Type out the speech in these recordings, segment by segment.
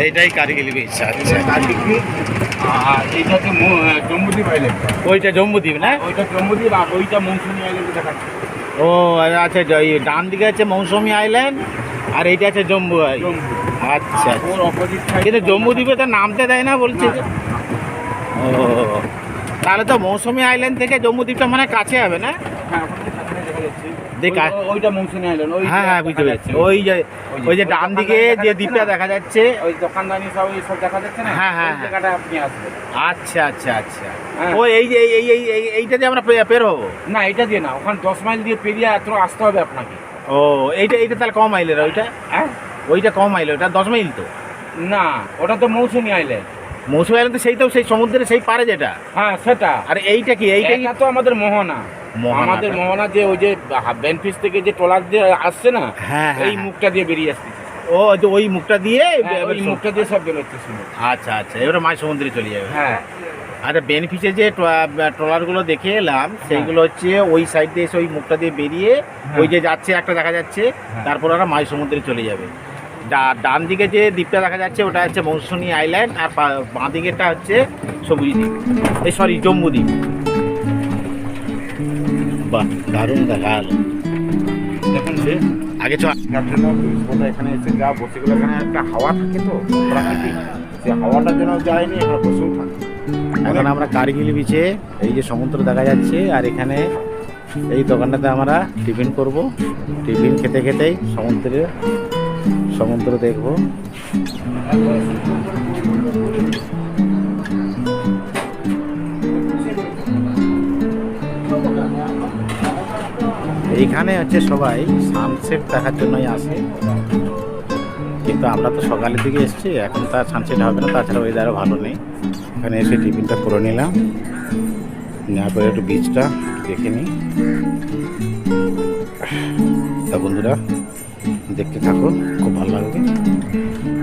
এইটাই কারিগিল আচ্ছা। আর মৌ- জম্বুদ্বীপ আইল্যান্ড ওইটা জম্বুদ্বীপ না? ওইটা জম্বুদ্বীপ আর ওইটা মৌসুমী আইল্যান্ড দেখাচ্ছে। ও আচ্ছা ডান দিকে আছে মৌসুমী আইল্যান্ড আর এইটা আছে জম্বু আই- আচ্ছা আর সাইড কিন্তু জম্বুদ্বীপে তো নামতে দেয় না বলছে। ও তাহলে তো মৌসুমী আইল্যান্ড থেকে জম্বুদ্বীপটা মানে কাছে হবে না? হ্যাঁ দেখা যাচ্ছে ওইটা মৌসুমী আইল্যান্ড ওই হ্যাঁ হ্যাঁ বুঝতে পেরেছি। ওই যে ওই যে ডান দিকে যে দ্বীপটা দেখা যাচ্ছে। ওই দোকানদানি সব দেখা যাচ্ছে না? হ্যাঁ, হ্যাঁ, জায়গাটা আপনি আসবেন। আচ্ছা আচ্ছা আচ্ছা। হ্যাঁ। ও এই যে এই এই এই- এই এইটা দিয়ে আমরা পে- বের হব? না এটা দিয়ে না। ওখানে দশ মাইল দিয়ে পেরিয়ে এত আসতে হবে আপনাকে। ও এইটা এইটা তাহলে কম মাইলের ওইটা? হ্যাঁ। ওইটা কম মাইল ওটা দশ মাইল তো? না ওটা তো মৌসুমী আইল্যান্ড মৌসুমী আইল্যান্ড তো সেই তো সেই সমুদ্রের সেই পারে যেটা? হ্যাঁ সেটা। আর এইটা কি? এইটা তো আমাদের মোহনা। আমাদের মোহনা যে ওই যে বেনফিস থেকে যে ট্রলার দিয়ে আসছে না হ্যাঁ হ্যাঁ এই মুখটা দিয়ে বেরিয়ে আসছে। ও যে ওই মুখটা দিয়ে হ্যাঁ, ওই মুখটা দিয়ে সব বেরোচ্ছে আচ্ছা আচ্ছা এবারে মাঝ সমুদ্রে চলে যাবে। হ্যাঁ। আচ্ছা বেনিফিটে যে ট্র- ট্রলারগুলো দেখে এলাম সেইগুলো হচ্ছে ওই সাইড দিয়ে এসে ওই মুখটা দিয়ে বেরিয়ে ওই যে যাচ্ছে একটা দেখা যাচ্ছে হ্যাঁ। তারপর ওরা মাঝ সমুদ্রে চলে যাবে। ডা- ডান দিকে যে দ্বীপটা দেখা যাচ্ছে ওটা হচ্ছে মৌসুমী আইল্যান্ড আর বাঁ দিকেরটা হচ্ছে সবুজ দ্বীপ। এই সরি জম্বু দ্বীপ। বাহ, দারুণ দেখা দেখুন যে, আগে চ এখানে এসে যা বসে গেলে এখানে একটা হাওয়া থাকে তো সেই হাওয়াটার জন্য যায়নি, এখানে বসেও এখন আমরা কার্গিল বিচে, এই যে সমুদ্র দেখা যাচ্ছে, আর এখানে এই দোকানটাতে আমরা টিফিন করব। টিফিন খেতে খেতেই সমুদ্রে সমুদ্র দেখব। এইখানে হচ্ছে সবাই সানসেট দেখার জন্যই আসে। কিন্তু আমরা তো সকালের দিকে এসেছি, এখন তার সানসেট হবে না, তাছাড়া ওয়েদারও ভালো নেই। এখানে এসে টিফিনটা করে নিলাম। নেওয়ার পরে একটু বীজটা দেখে নিই। তা বন্ধুরা, দেখতে থাকো খুব ভালো লাগবে।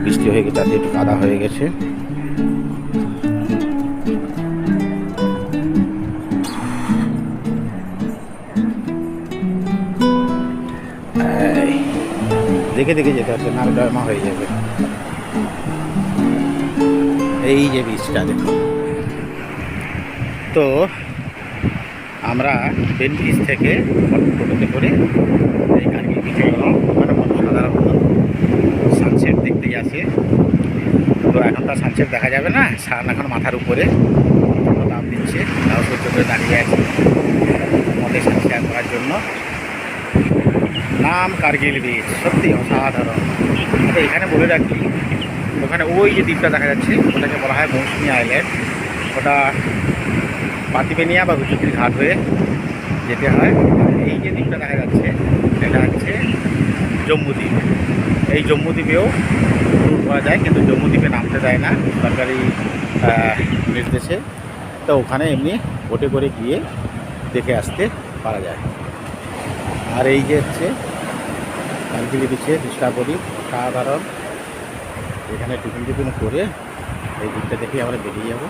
বৃষ্টি হয়ে গেছে, আজকে একটু কাদা হয়ে গেছে। দেখে দেখে যেতে হচ্ছে না ডয়মা হয়ে যাবে। এই যে বীজটা দেখুন। তো আমরা বেন বীজ থেকে টোটোতে করে এই কার্গিল বিচে গেলাম ওখানে সাধারণ সানসেট দেখতেই আসে তো এখন তো সানসেট দেখা যাবে না। সান এখন মাথার উপরে। দাম দিচ্ছে। তাও সহ্য করে দাঁড়িয়ে আছে। মতে সানসেট করার জন্য। নাম কার্গিল বীচ সত্যি অসাধারণ। আচ্ছা এখানে বলে রাখি, ওখানে ওই যে দ্বীপটা দেখা যাচ্ছে, ওটাকে বলা হয় মৌসুমী আইল্যান্ড। ওটা পাতিবেনিয়া বা হুচুকির ঘাট হয়ে যেতে হয়। এই যে দ্বীপটা দেখা যাচ্ছে এটা হচ্ছে জম্মুদ্বীপ এই জম্মুদ্বীপেও ট্যুর করা যায়, কিন্তু জম্মুদ্বীপে নামতে দেয় না, সরকারি নির্দেশে। তো ওখানে এমনি বোটে করে গিয়ে দেখে আসতে পারা যায়। আর এই যে হচ্ছে কালকিলি বিচে দৃষ্টাপরি সাধারণ। এখানে টিফিন টিফিন করে এই দিকটা দেখে আমরা বেরিয়ে যাব।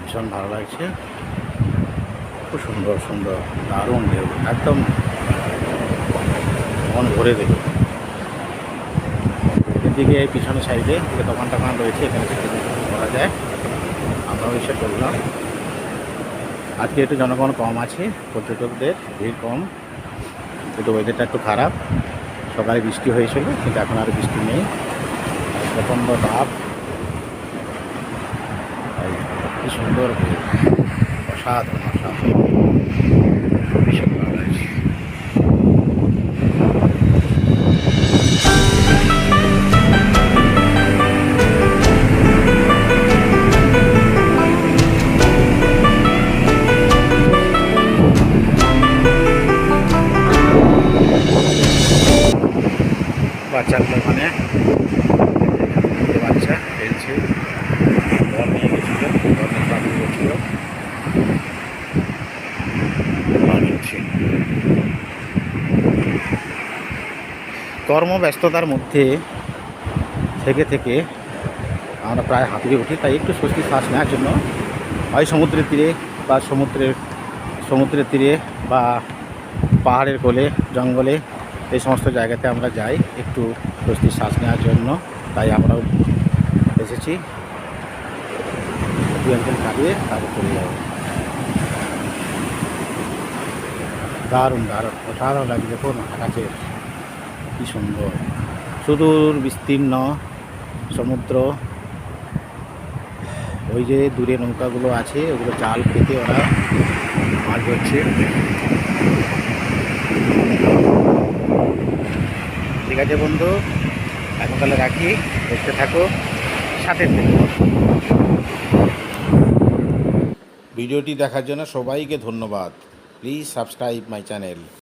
ভীষণ ভালো লাগছে। খুব সুন্দর সুন্দর, দারুণ ঢেউ, একদম মন ভরে দেখে এদিকে এই পিছনের সাইডে যে দোকান টোকান রয়েছে, এখানে করা যায়, আমরাও এসে করলাম। আজকে একটু জনগণ কম আছে, পর্যটকদের ভিড় কম। একটু ওয়েদারটা একটু খারাপ। সকালে বৃষ্টি হয়েছিল, কিন্তু এখন আর বৃষ্টি নেই। প্রচণ্ড তাপ। কি সুন্দর অসাধারণ অসাধারণ। বাচ্চাগুলো ওখানে। বাচ্চা খেলছে কর্মব্যস্ততার মধ্যে থেকে থেকে আমরা প্রায় হাঁপিয়ে উঠি, তাই একটু স্বস্তি শ্বাস নেওয়ার জন্য। হয় সমুদ্রের তীরে বা সমুদ্রের সমুদ্রের তীরে বা পাহাড়ের কোলে, জঙ্গলে এই সমস্ত জায়গাতে আমরা যাই একটু স্বস্তির শ্বাস নেওয়ার জন্য। তাই আমরাও এসেছি। দু একদিন কাটিয়ে তারপর চলে যাব। দারুণ দারুণ, অসাধারণ লাগে দেখুন আকাশে কী সুন্দর। সুদূর বিস্তীর্ণ সমুদ্র। ওই যে দূরে নৌকাগুলো আছে, ওগুলো জাল পেতে ওরা মাছ ধরছে। ঠিক আছে বন্ধু? এখন তাহলে রাখি, দেখতে থাকো, সাথে ভিডিওটি দেখার জন্য সবাইকে ধন্যবাদ। Please subscribe my channel